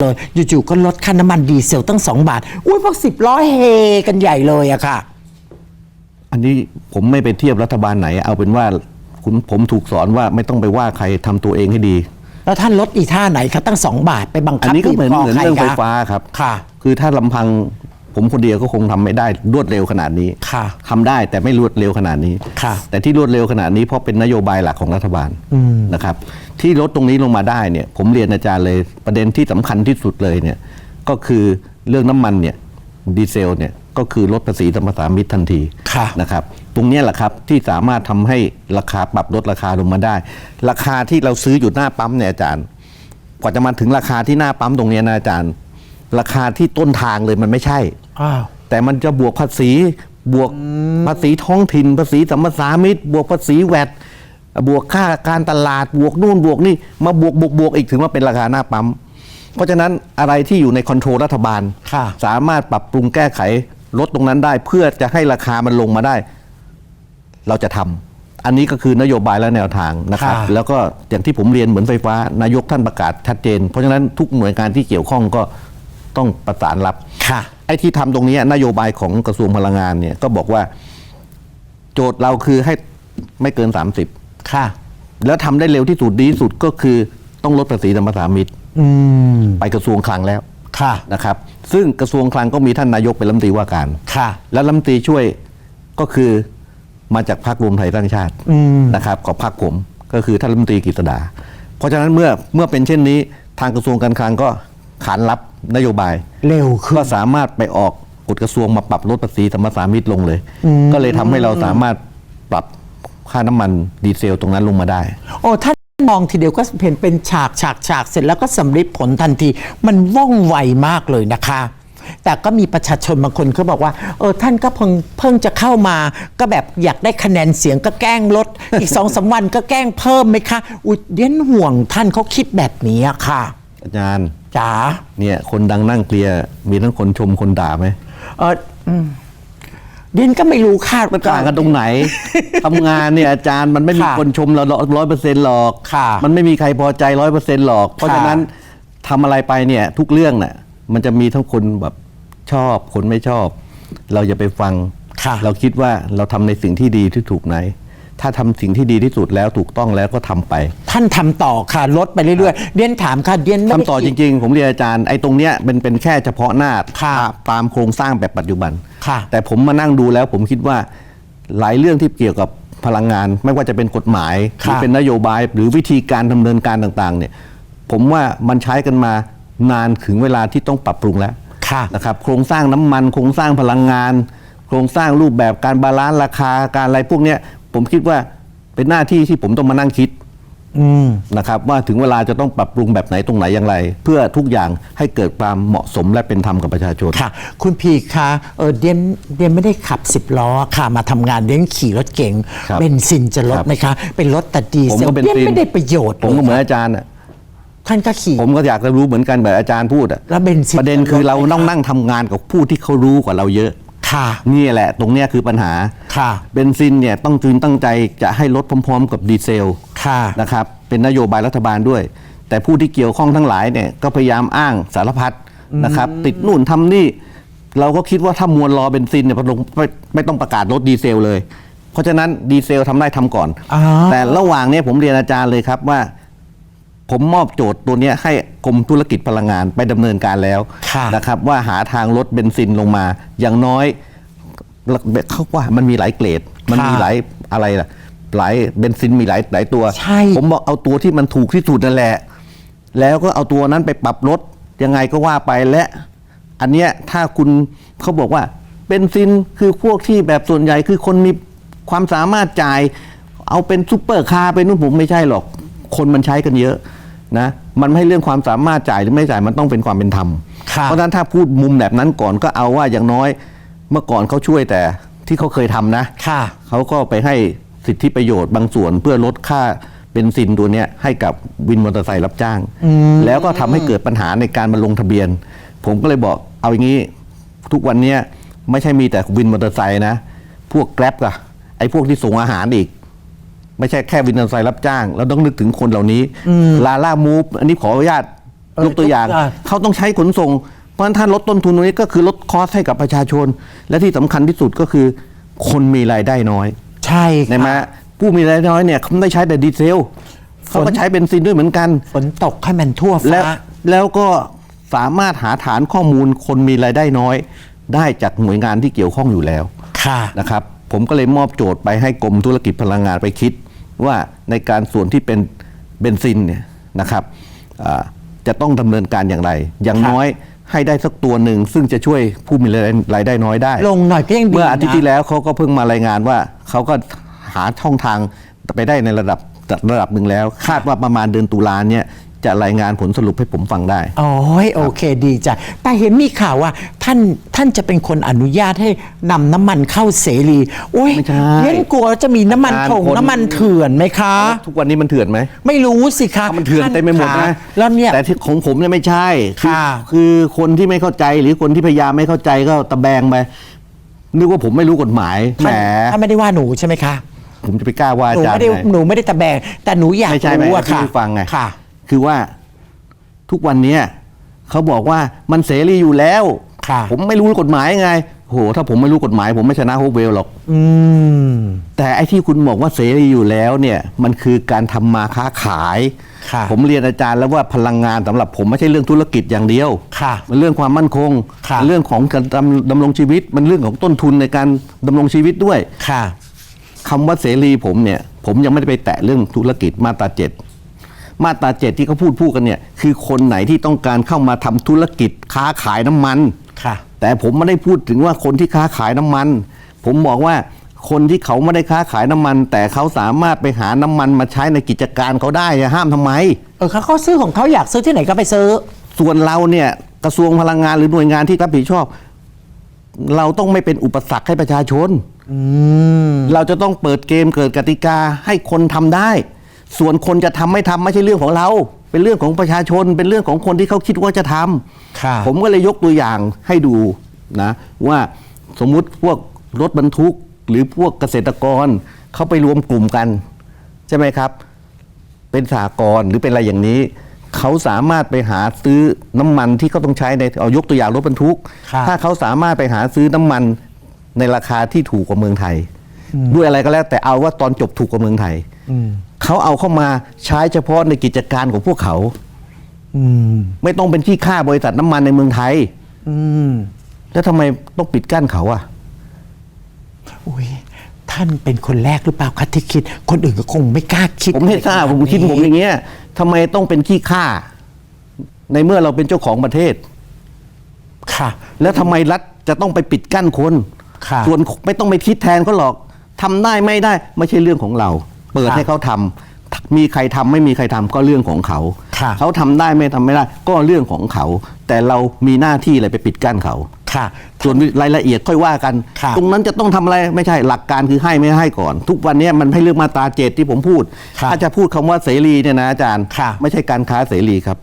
เลยอยู่ๆก็ลดค่าน้ำมันดีเซลตั้ง 2 บาท อุ้ยพวกสิบล้อเฮกันใหญ่เลยอะค่ะ อันนี้ผมไม่ไปเทียบรัฐบาลไหน เอาเป็นว่าคุณผมถูกสอนว่าไม่ต้องไปว่าใครทำตัวเองให้ดี แล้วท่านลดอีท่าไหนคะตั้ง 2 บาทไปบังอันคับนี้ก็เหมือนบีบคเหมือนใคเรื่องไฟคะฟ้าครับ ค่ะ คือถ้าลำพัง ผมคนเดียวก็คงทำไม่ได้รวดเร็วขนาดนี้ค่ะทำได้แต่ไม่รวดเร็วขนาดนี้ค่ะแต่ที่รวดเร็วขนาดนี้เพราะเป็นนโยบายหลักของรัฐบาลนะครับ ที่ลดตรงนี้ลงมาได้เนี่ย ผมเรียนอาจารย์เลยประเด็นที่สำคัญที่สุดเลยเนี่ย ก็คือเรื่องน้ำมันเนี่ยดีเซลเนี่ยก็คือลดภาษีสัมปทานมิตรทันทีค่ะนะครับ ตรงเนี้ยแหละครับที่สามารถทำให้ราคาปรับลดราคาลงมาได้ ราคาที่เราซื้ออยู่หน้าปั๊มเนี่ยอาจารย์ กว่าจะมาถึงราคาที่หน้าปั๊มตรงเนี้ยนะอาจารย์ ราคาที่ต้นทางเลยมันไม่ใช่ อ้าว แต่มันจะบวกภาษี บวกภาษีท้องถิ่น ภาษีสัมปทานมิตร บวกภาษีแวดบวกค่าการตลาดบวกนู่นบวกนี่มาบวกบวกบวกอีกถึงว่าเป็นราคาหน้าปั๊ม เพราะฉะนั้นอะไรที่อยู่ในคอนโทรลรัฐบาล ค่ะ สามารถปรับปรุงแก้ไขลดตรงนั้นได้เพื่อจะให้ราคามันลงมาได้ เราจะทำอันนี้ก็คือนโยบายและแนวทางนะครับ ค่ะ แล้วก็อย่างที่ผมเรียนเหมือนไฟฟ้านายกท่านประกาศชัดเจน เพราะฉะนั้นทุกหน่วยงานที่เกี่ยวข้องก็ ต้องประสานรับค่ะไอ้ที่ทำตรงนี้นโยบายของกระทรวงพลังงานเนี่ยก็บอกว่า โจทย์เราคือให้ไม่เกินค่ะ30แล้วทำได้เร็วที่สุดดีที่สุดก็คือต้องลดภาษีธรรมสามิตอืมไปกระทรวงคลังแล้วค่ะนะครับ ซึ่งกระทรวงคลังก็มีท่านนายกเป็นรัฐมนตรีว่าการค่ะ และรัฐมนตรีช่วยก็คือมาจากพรรครวมไทยสร้างชาตินะครับของพรรคผมก็คือท่านรัฐมนตรีกฤษดา เพราะฉะนั้นเมื่อเมื่อเป็นเช่นนี้ทางกระทรวงการคลังก็ ขานรับนโยบาย เร็วขึ้น ก็สามารถไปออกกฎกระทรวงมาปรับลดภาษีธรรมสามิตลงเลย ก็เลยทำให้เราสามารถปรับค่าน้ำมันดีเซลตรงนั้นลงมาได้ โอ้ท่านมองทีเดียวก็เห็นเป็นฉากฉากฉากเสร็จแล้วก็สำลิดผลทันที มันว่องไวมากเลยนะคะ แต่ก็มีประชาชนบางคนเขาบอกว่า เออท่านก็เพิ่งเพิ่งจะเข้ามา ก็แบบอยากได้คะแนนเสียงก็แกล้งลด อีกสองสามวันก็แกล้งเพิ่มไหมคะ อุยเดียนห่วงท่านเขาคิดแบบนี้อะค่ะ อาจารย์ จ๋าเนี่ยคนดังนั่งเคลียร์มีทั้งคนชมคนด่าไหมเอออืมเดียนก็ไม่รู้คาดมันต่างกันตรงไหนทำงานเนี่ยอาจารย์มันไม่มีค่ะคนชมเราร้อยเปอร์เซ็นต์หรอกค่ะมันไม่มีใครพอใจร้อยเปอร์เซ็นต์หรอก เพราะฉะนั้นทำอะไรไปเนี่ย ทุกเรื่องน่ะ มันจะมีทั้งคนแบบชอบคนไม่ชอบ เราอย่าไปฟังค่ะเราคิดว่าเราทำในสิ่งที่ดีที่ถูกไหน ถ้าทำสิ่งที่ดีที่สุดแล้วถูกต้องแล้วก็ทำไปท่านทำต่อค่ะลดไปเรื่อยๆเดียนถามค่ะเดียนไม่ทำได้ต่อจริง ๆ ผมเรียนอาจารย์ไอ้ตรงเนี้ยเป็นเป็นแค่เฉพาะหน้าค่ะตามโครงสร้างแบบปัจจุบันค่ะแต่ผมมานั่งดูแล้วผมคิดว่าหลายเรื่องที่เกี่ยวกับพลังงาน ไม่ว่าจะเป็นกฎหมายหรือค่ะ เป็นนโยบายหรือวิธีการดำเนินการต่างๆเนี่ยผมว่ามันใช้กันมานานถึงเวลาที่ต้องปรับปรุงแล้ว ค่ะ นะครับโครงสร้างน้ำมันโครงสร้างพลังงาน โครงสร้างรูปแบบการบาลานซ์ราคาการอะไรพวกเนี้ย ผมคิดว่าเป็นหน้าที่ที่ผมต้องมานั่งคิดอืมนะครับว่าถึงเวลาจะต้องปรับปรุงแบบไหนตรงไหนอย่างไร เพื่อทุกอย่างให้เกิดความเหมาะสมและเป็นธรรมกับประชาชนค่ะ คุณพีคะเออเดียนเดียนไม่ได้ขับสิบล้อค่ะมาทำงานเดียนขี่รถเก๋งครับเบนซินจะลดครับไหมคะ เป็นรถแต่ดีผมเซลก็เป็นเดียนซีนไม่ได้ประโยชน์ผมก็เหมือนลยอาจารย์อะท่านก็ขี่ผมก็อยากจะรู้เหมือนกันแบบอาจารย์พูดอะแล้วเบนซินประเด็นคือเราต้องนั่งทำงานกับผู้ที่เขารู้กว่าเราเยอะ ค่ะ นี่แหละ ตรงเนี้ยคือปัญหาค่ะ เบนซินเนี่ยต้องจืนตั้งใจจะให้ลดพร้อม ๆ กับดีเซลค่ะ นะครับเป็นนโยบายรัฐบาลด้วย แต่ผู้ที่เกี่ยวข้องทั้งหลายเนี่ยก็พยายามอ้างสารพัดนะครับ ติดนู่นทำนี่ เราก็คิดว่าถ้ามวลรอเบนซินเนี่ยพอลงไม่ไม่ต้องประกาศลดดีเซลเลย เพราะฉะนั้นดีเซลทำได้ทำก่อน อ่า แต่ระหว่างเนี้ผมเรียนอาจารย์เลยครับว่า ผมมอบโจทย์ตัวเนี้ยให้กรมธุรกิจพลังงานไปดำเนินการแล้วค่ะนะครับว่าหาทางลดเบนซินลงมาอย่างน้อยเขาว่ามันมีหลายเกรด มันมีหลายอะไรล่ะ หลายเบนซินมีหลายหลายตัวใช่ผมบอกเอาตัวที่มันถูกที่สุดนั่นแหละ แล้วก็เอาตัวนั้นไปปรับลดยังไงก็ว่าไปและ อันเนี้ยถ้าคุณเขาบอกว่าเบนซินคือพวกที่แบบส่วนใหญ่คือคนมีความสามารถจ่าย เอาเป็นซูเปอร์คาร์ไปนู่นผมไม่ใช่หรอก คนมันใช้กันเยอะ นะมันไม่ให้เรื่องความสามารถจ่ายหรือไม่จ่ายมันต้องเป็นความเป็นธรรมค่ะเพราะฉะนั้นถ้าพูดมุมแบบนั้นก่อนก็เอาว่าอย่างน้อยเมื่อก่อนเขาช่วยแต่ที่เขาเคยทำนะ ค่ะ เขาก็ไปให้สิทธิประโยชน์บางส่วนเพื่อลดค่าเบนซินตัวเนี้ยให้กับวินมอเตอร์ไซค์รับจ้าง แล้วก็ทำให้เกิดปัญหาในการมาลงทะเบียน ผมก็เลยบอกเอาอย่างนี้ทุกวันเนี้ยไม่ใช่มีแต่วินมอเตอร์ไซค์นะ พวกแกร็บอะไอ้พวกที่ส่งอาหารอีก ไม่ใช่แค่วินมอเตอร์ไซค์รับจ้าง เราต้องนึกถึงคนเหล่านี้ลาล่ามูฟอันนี้ขออนุญาตเออยกตัวอย่างยกตัวอย่าง เขาต้องใช้ขนส่ง เพราะฉะนั้นถ้าลดต้นทุนตรงนี้ก็คือลดคอสให้กับประชาชน และที่สำคัญที่สุดก็คือ คนมีรายได้น้อย ใช่ใช่ไหมค่ะผู้มีรายได้น้อยเนี่ยเขาไม่ได้ใช้แต่ดีเซลเขาก็ใช้เบนซินด้วยเหมือนกันฝนตกให้มันทั่วแล้ฟ้าวแล้วก็สามารถหาฐานข้อมูลคนมีรายได้น้อย ได้จากหน่วยงานที่เกี่ยวข้องอยู่แล้ว ค่ะนะครับ ผมก็เลยมอบโจทย์ไปให้กรมธุรกิจพลังงานไปคิด ว่าในการส่วนที่เป็นเบนซินเนี่ยนะครับอ่าจะต้องดำเนินการอย่างไร อย่างครับน้อยให้ได้สักตัวหนึ่ง ซึ่งจะช่วยผู้มีรายได้รายได้น้อยได้ ลงหน่อยก็ยังดีเมื่ออาทิตย์นะที่แล้วเขาก็เพิ่งมารายงานว่าเขาก็หาช่องทางไปได้ในระดับระดับหนึ่งแล้ว คาดว่าประมาณเดือนตุลาเนี่ย จะรายงานผลสรุปให้ผมฟังได้ โอ้ยโอเคดีจ้ะแต่เห็นมีข่าวว่าท่านท่านจะเป็นคนอนุญาตให้นำน้ำมันเข้าเสรีโอ้ยไม่ใช่เยังกลัวจะมีน้ำมันอาจารย์ถงคนน้ำมันเถื่อนไหมคะ ทุกวันนี้มันเถื่อนไหม ไม่รู้สิคะมันเถื่อนท่เต็มไปหมดขานะแล้วเนี่ย แต่ที่ของผมเนี่ยไม่ใช่อค่ะคือคนที่ไม่เข้าใจหรือคนที่พยายามไม่เข้าใจก็ตะแบงไปนึกว่าผมไม่รู้กฎหมายแหมท่านไม่ได้ว่าหนูใช่ไหมคะผมจะไปกล้าว่าหนูอาจารไม่ย์ได้ไง หนูไม่ได้ตะแบงแต่หนูอยากไม่ใช่ไหมรู้อะที่ค่ะฟังไง ค่ะ คือว่าทุกวันเนี้ยเขาบอกว่ามันเสรีอยู่แล้ว ค่ะผมไม่รู้กฎหมายไงโหถ้าผมไม่รู้กฎหมาย ผมไม่ชนะโฮเวลหรอก อืม แต่ไอ้ที่คุณบอกว่าเสรีอยู่แล้วเนี่ย มันคือการทำมาค้าขาย ค่ะผมเรียนอาจารย์แล้วว่าพลังงานสำหรับผมไม่ใช่เรื่องธุรกิจอย่างเดียวค่ะมันเรื่องความมั่นคงค่ะ มันเรื่องของการดำดำรงชีวิต มันเรื่องของต้นทุนในการดำรงชีวิตด้วย ค่ะ คำว่าเสรีผมเนี่ย ผมยังไม่ได้ไปแตะเรื่องธุรกิจมาตราเจ็ด มาตราเจ็ดที่เขาพูดพูดกันเนี่ยคือคนไหนที่ต้องการเข้ามาทำธุรกิจค้าขายน้ำมันค่ะ แต่ผมไม่ได้พูดถึงว่าคนที่ค้าขายน้ำมัน ผมบอกว่าคนที่เขาไม่ได้ค้าขายน้ำมัน แต่เขาสามารถไปหาน้ำมันมาใช้ในกิจการเขาได้อะห้ามทำไม เออเขาเขาซื้อของเขาอยากซื้อที่ไหนก็ไปซื้อ ส่วนเราเนี่ยกระทรวงพลังงานหรือหน่วยงานที่รับผิดชอบ เราต้องไม่เป็นอุปสรรคให้ประชาชนเราจะต้องเปิดเกมเกิดกติกาให้คนทำได้ ส่วนคนจะทำไม่ทำไม่ใช่เรื่องของเรา เป็นเรื่องของประชาชน เป็นเรื่องของคนที่เขาคิดว่าจะทำค่ะผมก็เลยยกตัวอย่างให้ดูนะว่าสมมุติพวกรถบรรทุก หรือพวกเกษตรกรเขาไปรวมกลุ่มกัน ใช่ไหมครับ เป็นสหกรณ์หรือเป็นอะไรอย่างนี้เขาสามารถไปหาซื้อน้ำมันที่เขาต้องใช้ในเอายกตัวอย่างรถบรรทุกครับถ้าเขาสามารถไปหาซื้อน้ำมันในราคาที่ถูกกว่าเมืองไทย ด้วยอะไรก็แล้วแต่เอาว่าตอนจบถูกกว่าเมืองไทย เขาเอาเข้ามาใช้เฉพาะในกิจการของพวกเขาอืมไม่ต้องเป็นที่ค่าบริษัทน้ำมันในเมืองไทย อืม แล้วทำไมต้องปิดกั้นเขาอะอุ้ยท่านเป็นคนแรกหรือเปล่าคะที่คิด คนอื่นก็คงไม่กล้าคิดผมไม่ทราบผมคิดผมอย่างเงี้ยทำไมต้องเป็นขี้ข้าในเมื่อเราเป็นเจ้าของประเทศ ค่ะ แล้วทำไมรัฐจะต้องไปปิดกั้นคนค่ะ ส่วนไม่ต้องไปคิดแทนเขาหรอกทำได้ไม่ได้ ไม่ใช่เรื่องของเรา เปิดค่ะให้เขาทำมีใครทำไม่มีใครทำก็เรื่องของเขาค่ะเขาทำได้ไม่ทำไม่ได้ก็เรื่องของเขา แต่เรามีหน้าที่อะไรไปปิดกั้นเขาค่ะส่วนรายละเอียดค่อยว่ากันค่ะตรงนั้นจะต้องทำอะไรไม่ใช่หลักการคือให้ไม่ให้ก่อน ทุกวันเนี้ยมันให้เรื่องมาตราเจดที่ผมพูดค่ะถ้าจะพูดคำว่าเสรีเนี่ยนะอาจารย์ค่ะไม่ใช่การค้าเสรีครับ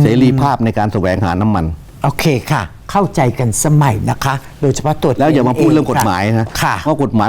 เสรีภาพในการแสวงหาน้ำมัน โอเคค่ะ เข้าใจกันสมัยนะคะ โดยเฉพาะตัวแล้วอย่ามาพูดเรื่องกฎหมายนะค่ะเพราะกฎหมาย